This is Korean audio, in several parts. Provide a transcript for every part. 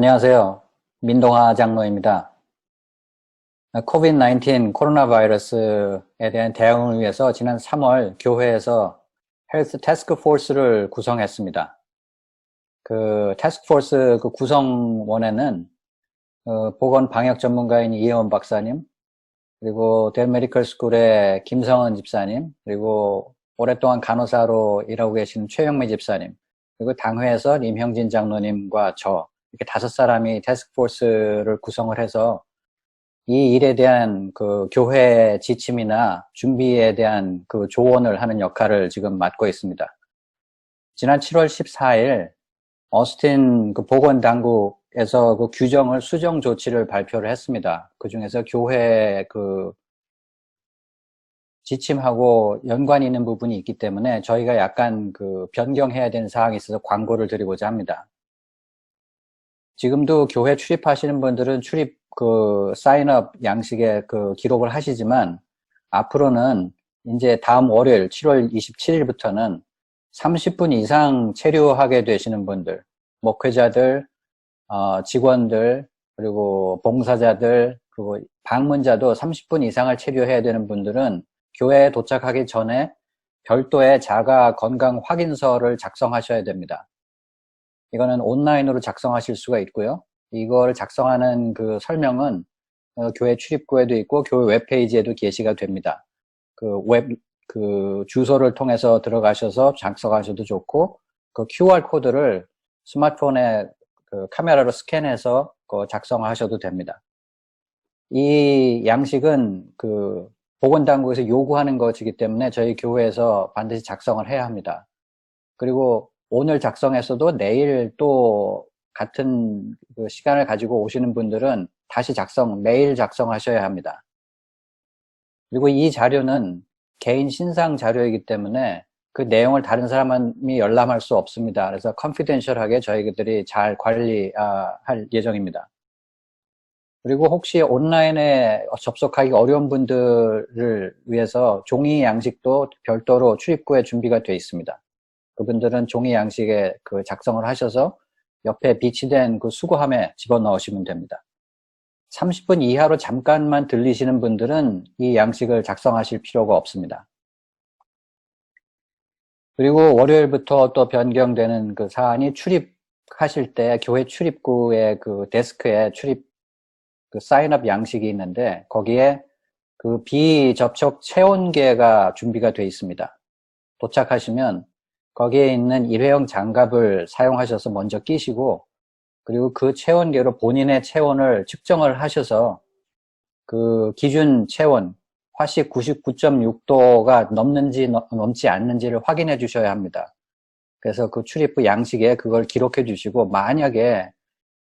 안녕하세요. 민동하 장로입니다. 코비드-19 코로나 바이러스에 대한 대응을 위해서 지난 3월 교회에서 헬스 태스크 포스를 구성했습니다. 그 태스크 포스 그 구성원에는 어, 보건 방역 전문가인 이혜원 박사님, 그리고 델 메디컬 스쿨의 김성은 집사님, 그리고 오랫동안 간호사로 일하고 계신 최영미 집사님, 그리고 당회에서 임형진 장로님과 저 이렇게 다섯 사람이 태스크포스를 구성을 해서 이 일에 대한 그 교회 지침이나 준비에 대한 그 조언을 하는 역할을 지금 맡고 있습니다. 지난 7월 14일 어스틴 그 보건 당국에서 그 규정을 수정 조치를 발표를 했습니다. 그 중에서 교회 그 지침하고 연관이 있는 부분이 있기 때문에 저희가 약간 그 변경해야 되는 사항이 있어서 광고를 드리고자 합니다. 지금도 교회 출입하시는 분들은 출입 그 사인업 양식의 그 기록을 하시지만 앞으로는 이제 다음 월요일 7월 27일부터는 30분 이상 체류하게 되시는 분들, 목회자들, 어, 직원들, 그리고 봉사자들, 그리고 방문자도 30분 이상을 체류해야 되는 분들은 교회에 도착하기 전에 별도의 자가 건강 확인서를 작성하셔야 됩니다. 이거는 온라인으로 작성하실 수가 있고요. 이걸 작성하는 그 설명은 어, 교회 출입구에도 있고 교회 웹페이지에도 게시가 됩니다. 그 웹, 그 주소를 통해서 들어가셔서 작성하셔도 좋고 그 QR 코드를 스마트폰에 그 카메라로 스캔해서 그 작성하셔도 됩니다. 이 양식은 그 보건당국에서 요구하는 것이기 때문에 저희 교회에서 반드시 작성을 해야 합니다. 그리고 오늘 작성했어도 내일 또 같은 그 시간을 가지고 오시는 분들은 다시 작성, 매일 작성하셔야 합니다. 그리고 이 자료는 개인 신상 자료이기 때문에 그 내용을 다른 사람이 열람할 수 없습니다. 그래서 컨피덴셜하게 저희들이 잘 관리할 예정입니다. 그리고 혹시 온라인에 접속하기 어려운 분들을 위해서 종이 양식도 별도로 출입구에 준비가 되어 있습니다. 그분들은 종이 양식에 그 작성을 하셔서 옆에 비치된 그 수거함에 집어넣으시면 됩니다. 30분 이하로 잠깐만 들리시는 분들은 이 양식을 작성하실 필요가 없습니다. 그리고 월요일부터 또 변경되는 그 사안이 출입하실 때 교회 출입구의 그 데스크에 출입 그 사인업 양식이 있는데 거기에 그 비접촉 체온계가 준비가 되어 있습니다. 도착하시면 거기에 있는 일회용 장갑을 사용하셔서 먼저 끼시고 그리고 그 체온계로 본인의 체온을 측정을 하셔서 그 기준 체온 화씨 99.6도가 넘는지 넘지 않는지를 확인해 주셔야 합니다. 그래서 그 출입부 양식에 그걸 기록해 주시고 만약에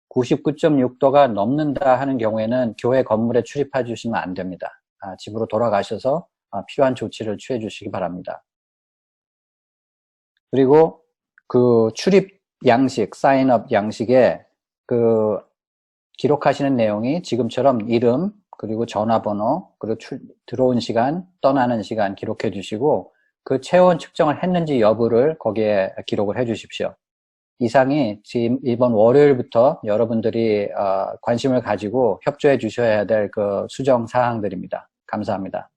99.6도가 넘는다 하는 경우에는 교회 건물에 출입해 주시면 안 됩니다. 아, 집으로 돌아가셔서 아, 필요한 조치를 취해 주시기 바랍니다. 그리고 그 출입 양식, 사인업 양식에 그 기록하시는 내용이 지금처럼 이름, 그리고 전화번호, 그리고 출, 들어온 시간, 떠나는 시간 기록해 주시고 그 체온 측정을 했는지 여부를 거기에 기록을 해 주십시오. 이상이 지금 이번 월요일부터 여러분들이 어, 관심을 가지고 협조해 주셔야 될 그 수정 사항들입니다. 감사합니다.